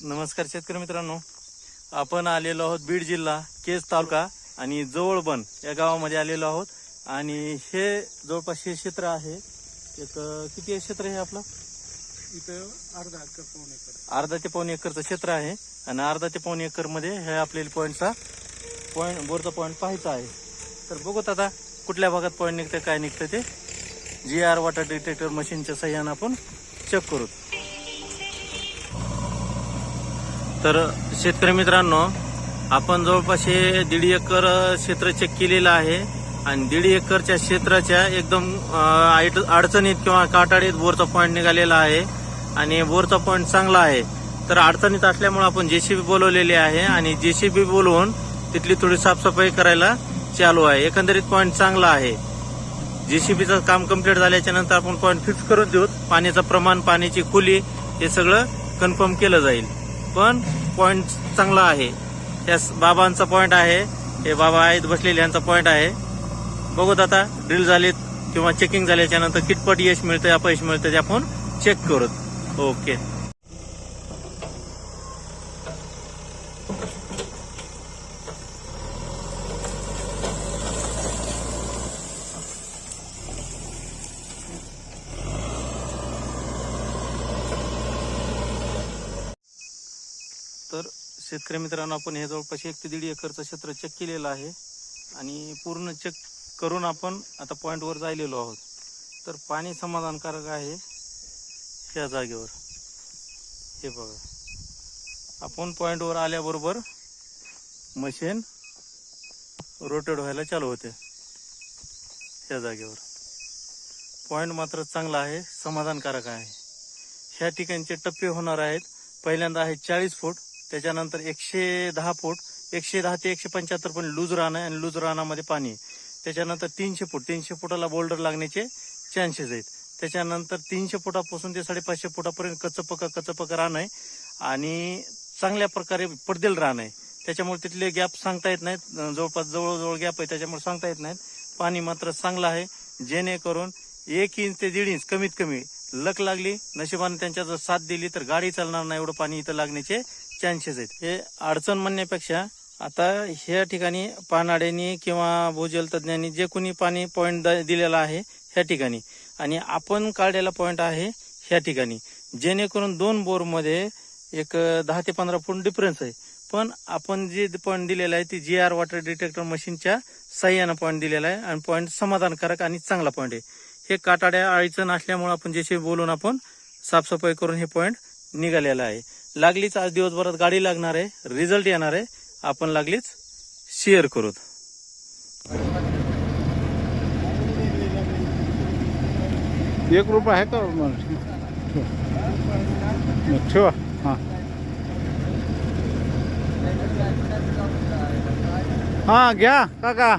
नमस्कार शेतकरी मित्रांनो. आपण आलेलो आहोत बीड जिल्हा केज तालुका आणि जवळबन या गावामध्ये आलेलो आहोत. आणि हे जवळपास हे क्षेत्र आहे. एक अं, किती आहे क्षेत्र हे आपलं? इथं अर्धा एकर पाऊण एकर. अर्धा ते पाऊन एकरचं क्षेत्र आहे. आणि अर्धा ते पाऊन एकरमध्ये हे आपल्याला पॉईंटचा पॉईंट बोरचा पॉईंट पाहायचा आहे. तर बघूत आता कुठल्या भागात पॉईंट निघतं काय निघतं ते. जी आर वॉटर डिटेक्टर मशीनच्या सहाय्यानं आपण चेक करू. तर शेतकरी मित्रांनो आपण जवळपास हे दीड एकर क्षेत्र चेक केलेलं आहे आणि दीड एकरच्या क्षेत्राच्या एकदम अडचणीत किंवा काटाडीत बोरचा पॉईंट निघालेला आहे आणि बोरचा पॉईंट चांगला आहे. तर अडचणीत असल्यामुळे आपण जेसीबी बोलवलेली आहे आणि जेसीबी बोलवून तिथली थोडी साफसफाई करायला चालू आहे. एकंदरीत पॉईंट चांगला आहे. जेसीबीचं काम कंप्लीट झाल्याच्यानंतर आपण पॉईंट फिक्स करून देऊ. पाण्याचं प्रमाण पाण्याची खोली हे सगळं कन्फर्म केलं जाईल. पण पॉईंट चांगला आहे. या बाबांचा पॉईंट आहे. हे बाबा आहेत बसलेले यांचा पॉईंट आहे. बघूत आता ड्रिल झालीत किंवा चेकिंग झाल्याच्यानंतर कितपट यश मिळतं अपयश मिळतं ते आपण चेक करत. ओके तर शेतकरी मित्रांनो आपण हे जवळपास एक ते दीड एकरचं क्षेत्र चेक केलेलं आहे. आणि पूर्ण चेक करून आपण आता पॉईंटवर जायलेलो आहोत. तर पाणी समाधानकारक आहे ह्या जागेवर. हे बघा. आपण पॉईंटवर आल्याबरोबर मशीन रोटेट व्हायला चालू होते. ह्या जागेवर. पॉईंट मात्र चांगला आहे समाधानकारक आहे. ह्या ठिकाणचे टप्पे होणार आहेत. पहिल्यांदा आहे चाळीस फूट. त्याच्यानंतर एकशे दहा फूट एकशे दहा ते एकशे पंच्याहत्तर पण लूज राहणं आणि लूज रानामध्ये पाणी आहे. त्याच्यानंतर तीनशे फूट तीनशे फुटाला बोल्डर लागण्याचे चान्सेस आहेत. त्याच्यानंतर तीनशे फुटापासून ते साडेपाचशे फुटापर्यंत कचपक कचपक रान आहे आणि चांगल्या प्रकारे पडदेल रान आहे. त्याच्यामुळे तिथले गॅप सांगता येत नाहीत. जवळपास जवळजवळ गॅप आहे त्याच्यामुळे सांगता येत नाहीत. पाणी मात्र चांगलं आहे. जेणेकरून एक इंच ते दीड इंच कमीत कमी लक लागली. नशिबाने त्यांच्या जर साथ दिली तर गाडी चालणार नाही एवढं पाणी इथं लागण्याचे चान्सेस आहेत. हे अडचण म्हणण्यापेक्षा आता ह्या ठिकाणी पानाड्यांनी किंवा भूजल तज्ज्ञांनी जे कोणी पाणी पॉईंट दिलेला आहे ह्या ठिकाणी. आणि आपण काढलेला पॉईंट आहे ह्या ठिकाणी. जेणेकरून दोन बोरमध्ये एक दहा ते पंधरा फूट डिफरन्स आहे. पण आपण जे पॉईंट दिलेला आहे ती जी आर वॉटर डिटेक्टर मशीनच्या साह्यानं पॉईंट दिलेला आहे आणि पॉईंट समाधानकारक आणि चांगला पॉईंट आहे. हे काटाड्या अडचण असल्यामुळे आपण जसे बोलून आपण साफसफाई करून हे पॉईंट निघालेला आहे. लागलीच आज दिवसभरात गाडी लागणार आहे. रिझल्ट येणार आहे. आपण लागलीच शेअर करू एक रुपये आहे का ठेवा. हां. हां घ्या काका.